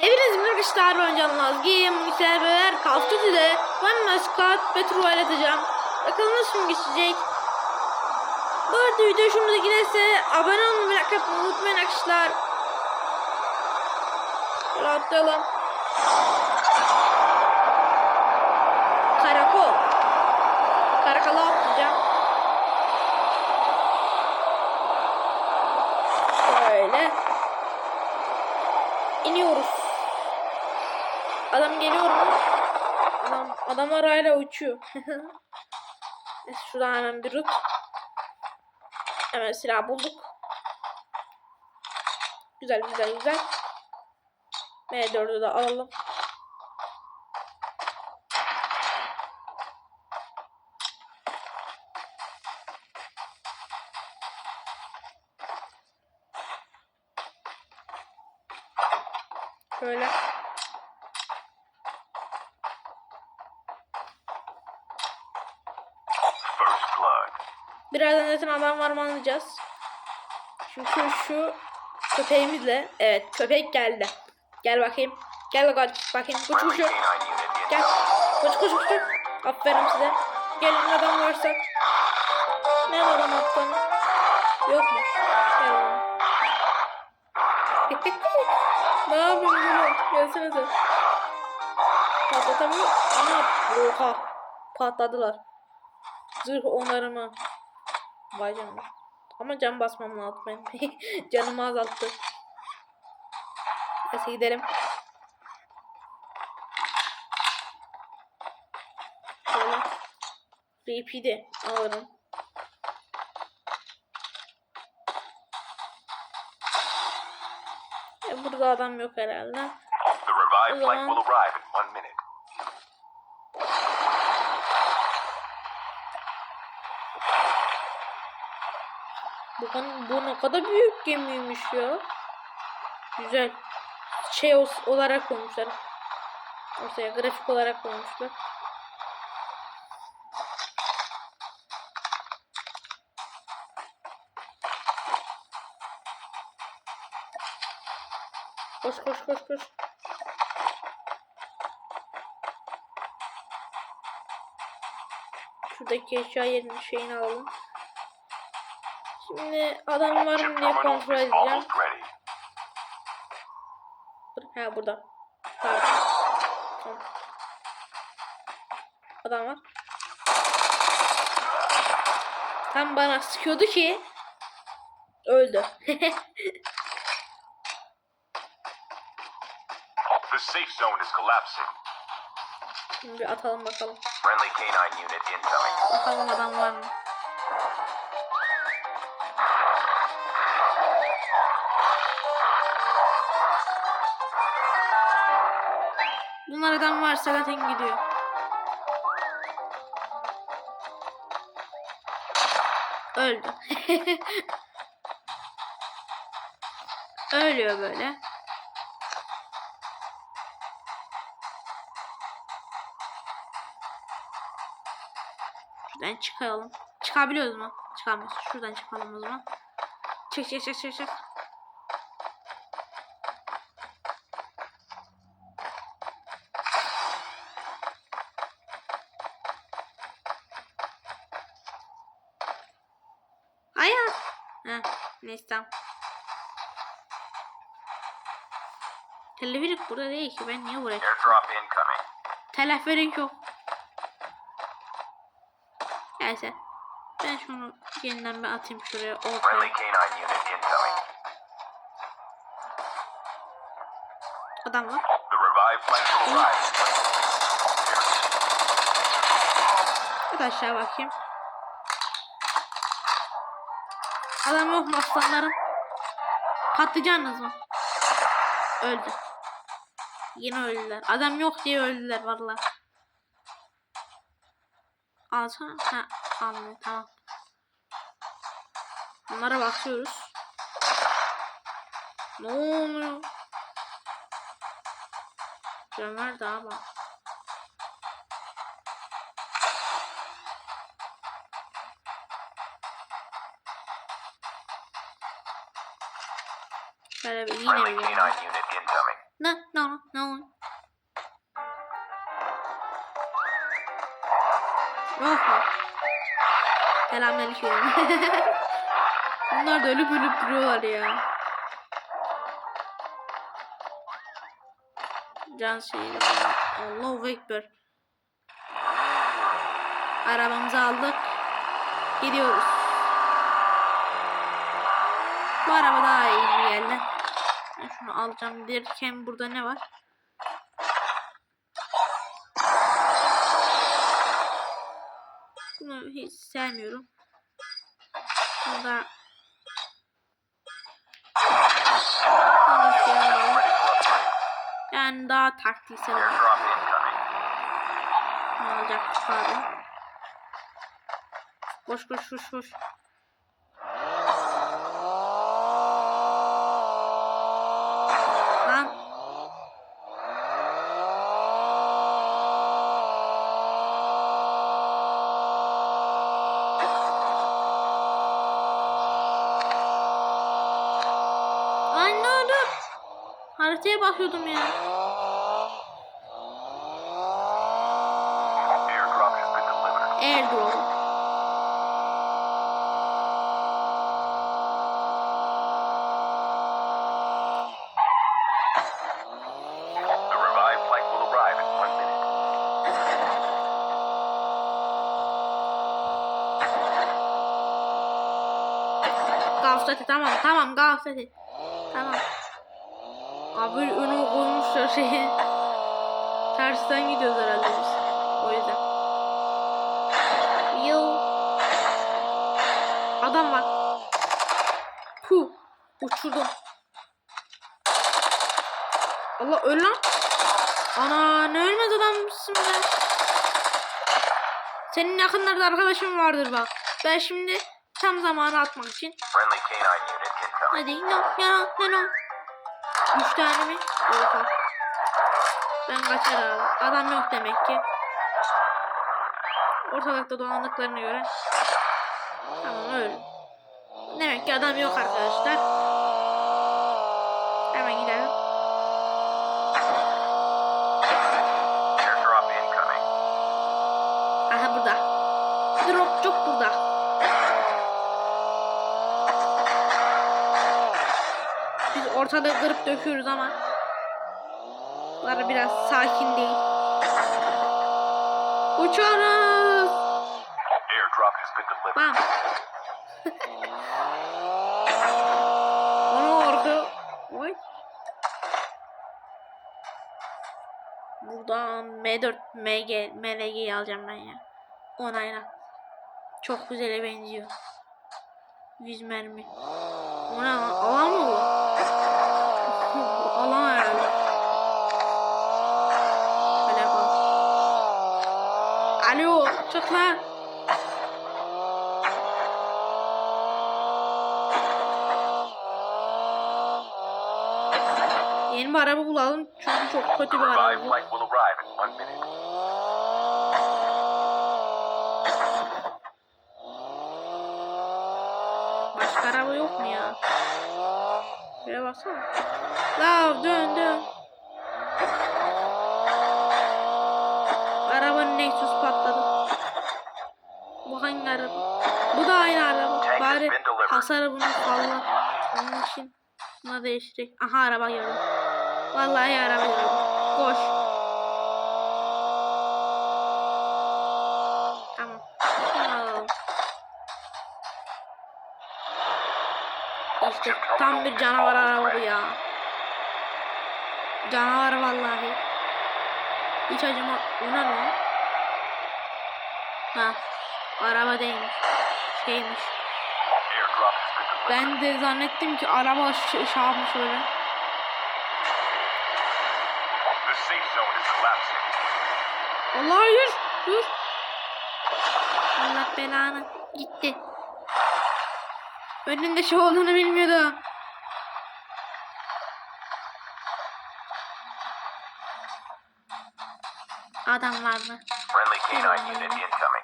Hepiniz ben Can Nazgim. Serverler Call of Duty'de ben Mascot Petrol atacağım. Bakalım nasıl geçecek. Bu arada video hoşunuza giderse abone olmayı ve like unutmayın arkadaşlar. Şöyle atlayalım. Karakol. Karakola atlayacağım. Böyle. İniyoruz. Adam geliyor mu? Adam, adamlar hala uçuyor. Şuradan hemen bir rut. Hemen silah bulduk. Güzel güzel güzel. M4'ü de alalım. Şöyle. Birazdan zaten adam var mı anlayacağız. Çünkü şu köpeğimizle evet köpek geldi. Gel bakayım. Gel kaç bakayım. Canine unit Gel. Kuş kuş kuş. Aferin size. Gelin adam varsa. Ne var adam attan? Yok mu? Gel ne yapıyorsun gülüm? Gelsene sen. Patlatamıyor. Ana. Oha. Patladılar. Zırh onarımı. Vay canına. Ama can basmam lazım benim. Canımı azalttı. Neyse gidelim. Şöyle. RP'de alırım. E, burada adam yok herhalde. The revived Bu, kan- bu ne kadar büyük gemiymiş ya. Güzel. Şey olarak koymuşlar. Ortaya grafik olarak koymuşlar. Koş koş koş koş. Şuradaki eşya yerinin şeyini alalım. Şimdi adam var mı diye kontrol edeceğim. Ha burada. Tamam. Tamam. Adam var. Tam bana sıkıyordu ki öldü. The safe zone is collapsing. Şimdi bir atalım bakalım. Friendly canine unit incoming. Bakalım adam var mı? Bunlar adam varsa zaten gidiyor. Öldü. Ölüyor böyle. Şuradan çıkalım. Çıkabiliyoruz mu? Çıkamıyoruz. Şuradan çıkalım o zaman. Çık çık çık çık çık. Hayır. Heh, neyse tamam. Teleferik burada değil ki. Ben niye buraya Airdrop incoming. Teleferik yok. Neyse. Ben şunu yeniden bir atayım şuraya Friendly ortaya. canine unit incoming. Adam var. The revived flight will arrive. Bir de aşağı bakayım. Adam yok mu aslanlarım? Patlıcanınız mı? Öldü. Yine öldüler. Adam yok diye öldüler valla. Alsana. Ha, almıyor. Tamam. Bunlara bakıyoruz. Ne oluyor? Cömert daha bak. Şöyle bir yine bir canine unit incoming. Ne ne ne Oh. Selamünaleyküm. Bunlar da ölüp ölüp duruyorlar ya. Can şeyi. Allahu Ekber. Arabamızı aldık. Gidiyoruz. Bu araba daha iyi bir geldi. Şunu alacağım derken burada ne var? Bunu hiç sevmiyorum. Burada. Yani daha taktiksel ne olacak pardon. Koş koş koş koş. Lan. Ay ne oldu? Haritaya bakıyordum ya. Airdrop has been delivered. Airdrop. The revived flight will arrive in one minute. Gafsati tamam tamam Gafsati. Tamam. Abi önü koymuşlar şeyi. Tersten gidiyoruz herhalde biz. O yüzden. Yo. Adam var. Hu. Uçurdum. Allah öl lan. Ana ne ölmez adammışsın be. Senin yakınlarda arkadaşın vardır bak. Ben şimdi tam zamanı atmak için. Hadi no ya no no. Üç tane mi? Oha. Ben kaçar abi. Adam yok demek ki. Ortalıkta dolandıklarına göre. Tamam öyle. Demek ki adam yok arkadaşlar. Hemen gidelim. Airdrop incoming. Aha burada. Drop çok burada. Biz ortalığı kırıp döküyoruz ama. Bunlar biraz sakin değil. Uçuyoruz. Bam. Onu orada. Oy. Buradan M4 MG MLG'yi alacağım ben ya. Onayla. Çok güzele benziyor. 100 mermi. O ne lan? Alan mı? Bu Alan herhalde. Böyle yapalım. Alo, çık lan. Yeni bir araba bulalım çünkü çok kötü bir araba bu. Başka araba yok mu ya? Şuraya baksana. La dön dön. Nexus patladı. Bu hangi araba? Bu da aynı araba. Bari hasarı bunu fazla. Onun için buna değişecek. Aha araba gördüm. Vallahi araba gördüm. Koş. Tamam. Alalım. İşte tam bir canavar araba bu ya. Canavar vallahi. Hiç acıma. Bu ne lan? Ha. Araba değilmiş. Şeymiş. Ben de zannettim ki araba ş- şey öyle. Allah hayır. Dur. Allah belanı. Gitti. Önünde şey olduğunu bilmiyordum. Adam var mı? Friendly canine unit incoming.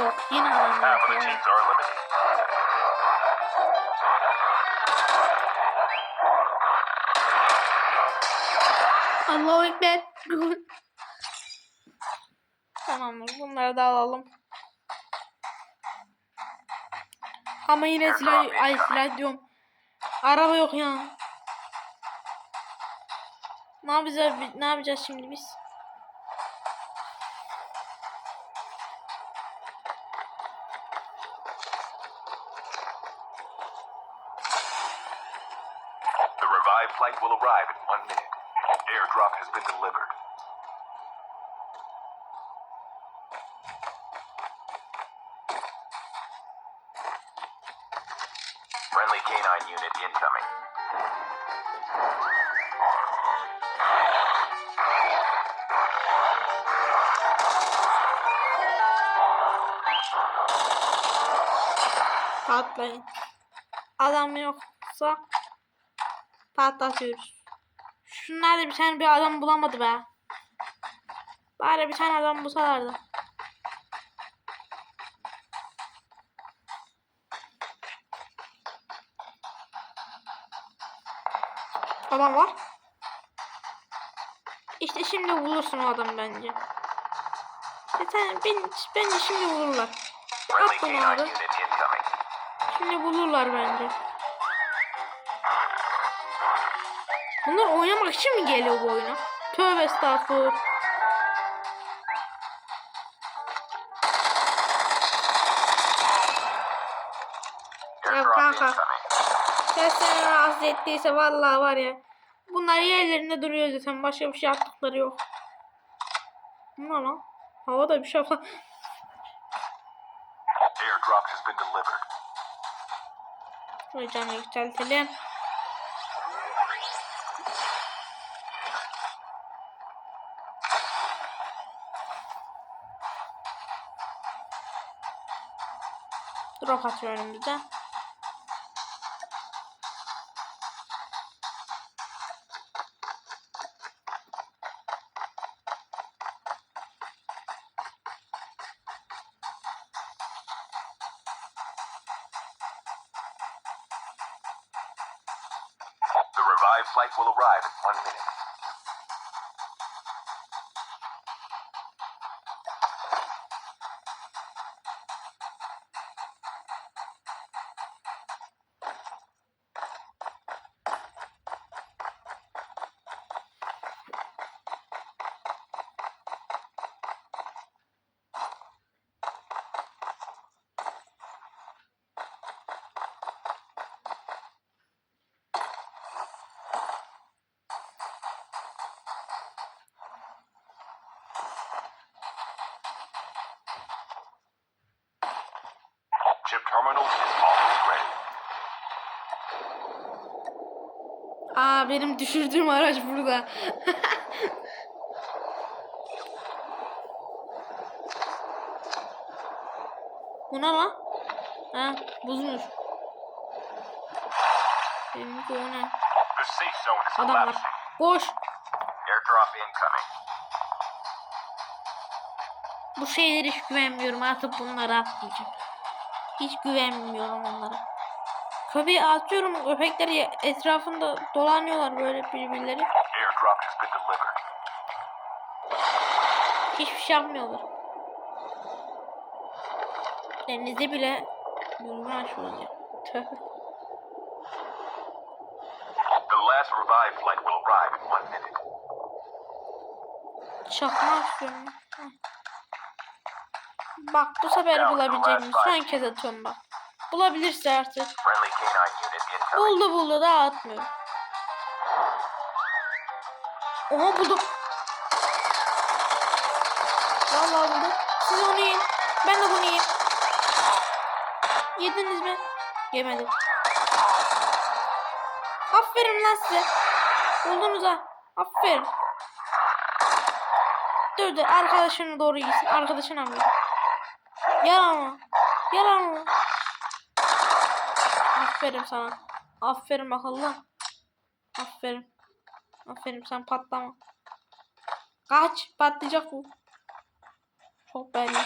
Yok yine adam var. ya. Allahu Ekber. Tamamdır. Bunları da alalım. Ama yine silah, ay silah diyorum. Araba yok ya. Ne yapacağız, ne yapacağız şimdi biz? Revived flight will arrive in one minute. Airdrop has been delivered. Friendly canine unit incoming. Patlayın. Adam yoksa patlatıyoruz. Şunlar da bir tane bir adam bulamadı be. Bari bir tane adam bulsalardı. Adam var. İşte şimdi bulursun o adamı bence. Zaten ben, bence şimdi. Friendly At bunu abi. Şimdi bulurlar bence. Bunlar oynamak için mi geliyor bu oyuna? Tövbe estağfurullah. Ya Airdrop kanka. Ses seni rahatsız ettiyse vallahi var ya. Bunlar yerlerinde duruyor zaten. Başka bir şey yaptıkları yok. Ne lan? Havada bir şey var. Airdrop has been delivered. Şöyle canı yükseltelim. Drop atıyor önümüze. Aa benim düşürdüğüm araç burada. Bu ne lan? Ha buzmuş. Benimki o ne? The safe zone is Adam var. collapsing. Boş. Airdrop incoming. Bu şeylere hiç güvenmiyorum. Artık bunları atmayacağım. Hiç güvenmiyorum onlara. Köpeği atıyorum. Köpekler ya- etrafında dolanıyorlar böyle birbirleri. Hiçbir şey yapmıyorlar. Denize bile in one minute. Çakma atıyorum. Bak bu sefer bulabileceğim. Son kez atıyorum bak. Bulabilirse artık. Buldu buldu daha atmıyor. Oha buldum. Vallahi buldum. Siz onu yiyin. Ben de bunu yiyeyim. Yediniz mi? Yemedim. Aferin lan size. Buldunuz ha. Aferin. Dur dur arkadaşına doğru gitsin. Arkadaşına mı? Yalan mı? Yalan mı? Aferin sana. Aferin bakalım. Aferin. Aferin sen patlama. Kaç patlayacak bu. Çok belli.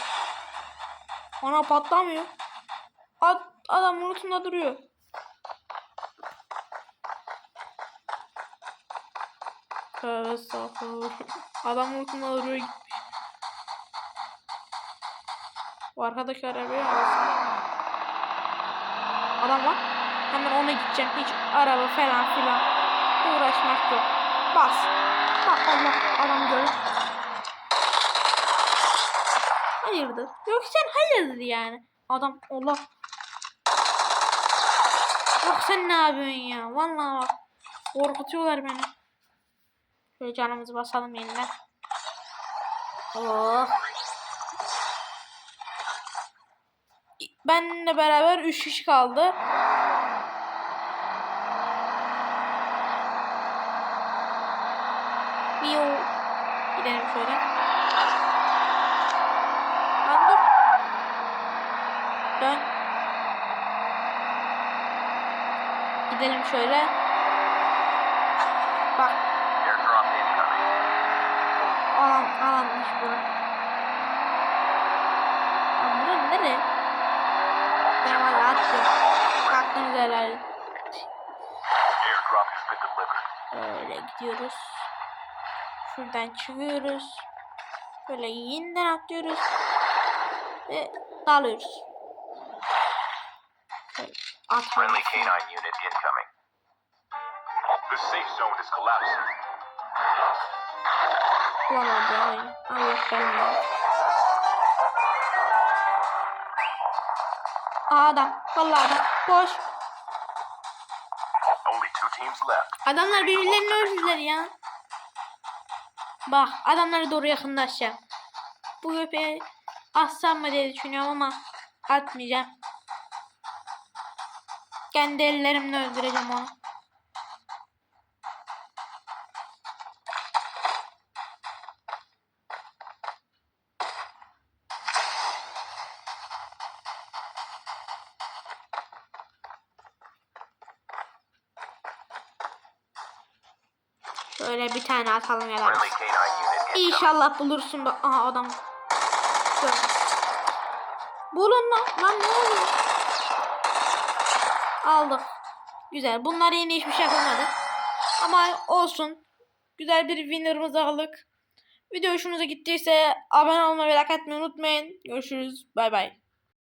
Ana patlamıyor. Ad adam unutunda duruyor. Tövbe. Adam unutunda duruyor. Bu arkadaki arabayı alsın. Adam var. Hemen ona gideceğim. Hiç araba falan filan uğraşmak yok. Bas. Bak Allah adam görür. Hayırdır? Yok sen hayırdır yani. Adam Allah. Bak sen ne yapıyorsun ya? Vallahi bak. Korkutuyorlar beni. Şöyle canımızı basalım yeniden. Oh. Benle beraber 3 kişi kaldı. Gidelim şöyle. Lan dur. Dön. Gidelim şöyle. Bak alan alanmış bura. Lan bura nere? Ben valla has been delivered. Öyle gidiyoruz. Şuradan çıkıyoruz. Böyle yeniden atlıyoruz. Ve dalıyoruz. Friendly canine unit incoming. The safe zone is collapsing. Bulamadı aynı. Allah belanı. Aa adam. Vallahi adam. Koş. Adamlar birbirlerini öldürdüler ya. Bak adamlara doğru yakınlaşacağım. Bu köpeği assam mı diye düşünüyorum ama atmayacağım. Kendi ellerimle öldüreceğim onu. Şöyle bir tane atalım ya da. İnşallah bulursun. Aha adam. Gördüm. Bulun lan. Lan ne oluyor? Aldık. Güzel. Bunlar yeni hiçbir şey yapamadı. Ama olsun. Güzel bir winner'ımızı aldık. Video hoşunuza gittiyse abone olmayı ve like atmayı unutmayın. Görüşürüz. Bay bay.